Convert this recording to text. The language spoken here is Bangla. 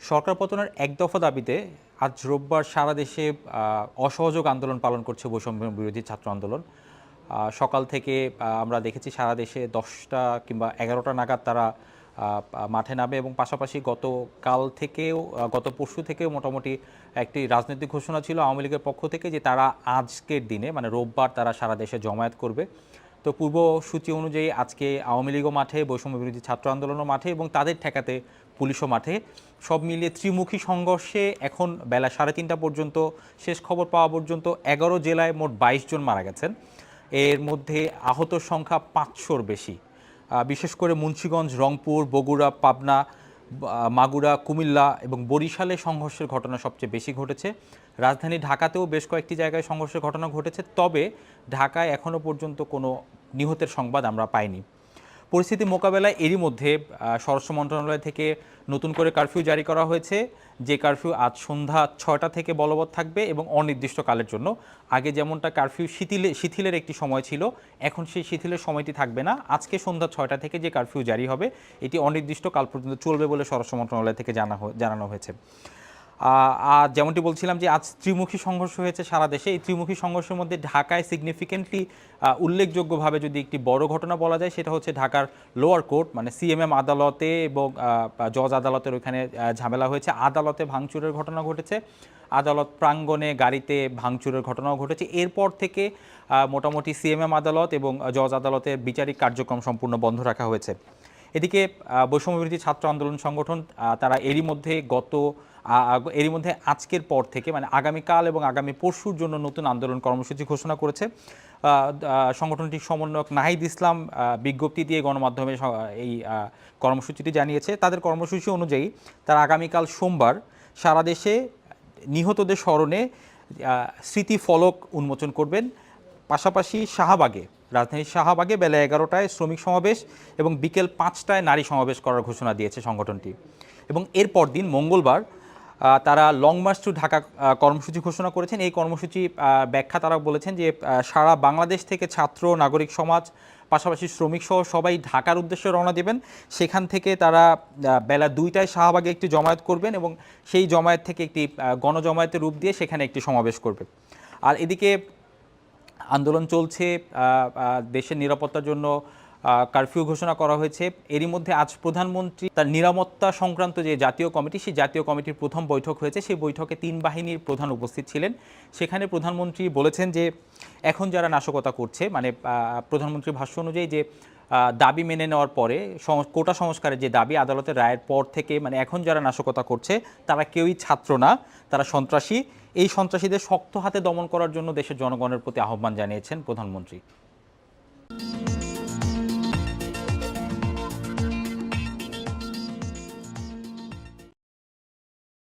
সরকার পতনের এক দফা দাবিতে আজ রোববার সারা দেশে অসহযোগ আন্দোলন পালন করছে বৈষম্য বিরোধী ছাত্র আন্দোলন। সকাল থেকে আমরা দেখেছি সারা দেশে দশটা কিংবা এগারোটা নাগাদ তারা মাঠে নামে এবং পাশাপাশি গতকাল থেকেও গত পরশু থেকেও মোটামুটি একটি রাজনৈতিক ঘোষণা ছিল আওয়ামী লীগের পক্ষ থেকে যে তারা আজকের দিনে মানে রোববার তারা সারা দেশে জমায়েত করবে। তো পূর্বসূচি অনুযায়ী আজকে আওয়ামী লীগও মাঠে, বৈষম্য বিরোধী ছাত্র আন্দোলনও মাঠে এবং তাদের ঠেকাতে পুলিশও মাঠে। সব মিলিয়ে ত্রিমুখী সংঘর্ষে এখন বেলা সাড়ে তিনটা পর্যন্ত, শেষ খবর পাওয়া পর্যন্ত এগারো জেলায় মোট বাইশ জন মারা গেছেন। এর মধ্যে আহতর সংখ্যা পাঁচশোর বেশি। বিশেষ করে মুন্সীগঞ্জ, রংপুর, বগুড়া, পাবনা মাগুরা, কুমিল্লা এবং বরিশালে সংঘর্ষের ঘটনা সবচেয়ে বেশি ঘটেছে। রাজধানী ঢাকাতেও বেশ কয়েকটি জায়গায় সংঘর্ষের ঘটনা ঘটেছে। তবে ঢাকায় এখনও পর্যন্ত কোনো নিহতের সংবাদ আমরা পাইনি। পরিস্থিতি মোকাবেলায় এরই মধ্যে স্বরাষ্ট্র মন্ত্রণালয় থেকে নতুন করে কারফিউ জারি করা হয়েছে। যে কারফিউ আজ সন্ধ্যা ছয়টা থেকে বলবৎ থাকবে এবং অনির্দিষ্টকালের জন্য। আগে যেমনটা কারফিউ শিথিলে শিথিলের একটি সময় ছিল, এখন সেই শিথিলের সময়টি থাকবে না। আজকে সন্ধ্যা ছয়টা থেকে যে কারফিউ জারি হবে, এটি অনির্দিষ্ট কাল পর্যন্ত চলবে বলে স্বরাষ্ট্র মন্ত্রণালয় থেকে জানা জানানো হয়েছে। আর যেমনটি বলছিলাম যে আজ ত্রিমুখী সংঘর্ষ হয়েছে সারা দেশে। এই ত্রিমুখী সংঘর্ষের মধ্যে ঢাকায় সিগনিফিকেন্টলি উল্লেখযোগ্যভাবে যদি একটি বড় ঘটনা বলা যায়, সেটা হচ্ছে ঢাকার লোয়ার কোর্ট মানে সিএমএম আদালতে এবং জজ আদালতের ওইখানে ঝামেলা হয়েছে। আদালতে ভাঙচুরের ঘটনা ঘটেছে। আদালত প্রাঙ্গণে গাড়িতে ভাঙচুরের ঘটনাও ঘটেছে। এরপর থেকে মোটামুটি সিএমএম আদালত এবং জজ আদালতের বিচারিক কার্যক্রম সম্পূর্ণ বন্ধ রাখা হয়েছে। এদিকে বৈষম্যবিরোধী ছাত্র আন্দোলন সংগঠন তারা এরই মধ্যে গত এরই মধ্যে আজকের পর থেকে মানে আগামীকাল এবং আগামী পরশুর জন্য নতুন আন্দোলন কর্মসূচি ঘোষণা করেছে। সংগঠনটির সমন্বয়ক নাহিদ ইসলাম বিজ্ঞপ্তি দিয়ে গণমাধ্যমে এই কর্মসূচিটি জানিয়েছে। তাদের কর্মসূচি অনুযায়ী তারা আগামীকাল সোমবার সারা দেশে নিহতদের স্মরণে আহ, স্মৃতি ফলক উন্মোচন করবেন। পাশাপাশি শাহবাগে, রাজধানীর শাহবাগে বেলা এগারোটায় শ্রমিক সমাবেশ এবং বিকেল পাঁচটায় নারী সমাবেশ করার ঘোষণা দিয়েছে সংগঠনটি। এবং এরপর দিন মঙ্গলবার তারা লং মার্চ টু ঢাকা কর্মসূচি ঘোষণা করেছেন। এই কর্মসূচি ব্যাখ্যা তারা বলেছেন যে সারা বাংলাদেশ থেকে ছাত্র, নাগরিক সমাজ, পাশাপাশি শ্রমিক সহ সবাই ঢাকার উদ্দেশ্যে রওনা দেবেন। সেখান থেকে তারা বেলা দুইটায় শাহবাগে একটি জমায়েত করবেন এবং সেই জমায়েত থেকে একটি গণজমায়েতের রূপ দিয়ে সেখানে একটি সমাবেশ করবে আর এদিকে আন্দোলন চলছে দেশের নিরাপত্তার জন্য কারফিউ ঘোষণা করা হয়েছে। এরই মধ্যে আজ প্রধানমন্ত্রী তার নিরাপত্তা সংক্রান্ত যে জাতীয় কমিটি, সেই জাতীয় কমিটির প্রথম বৈঠক হয়েছে। সেই বৈঠকে তিন বাহিনীর প্রধান উপস্থিত ছিলেন। সেখানে প্রধানমন্ত্রী বলেছেন যে, এখন যারা নাশকতা করছে মানে প্রধানমন্ত্রীর ভাষ্য অনুযায়ী যে দাবি মেনে নেওয়ার পরে কোটা সংস্কারের যে দাবি, আদালতের রায়ের পর থেকে মানে এখন যারা নাশকতা করছে, তারা কেউই ছাত্র না, তারা সন্ত্রাসী। এই সন্ত্রাসীদের শক্ত হাতে দমন করার জন্য দেশের জনগণের প্রতি আহ্বান জানিয়েছেন প্রধানমন্ত্রী।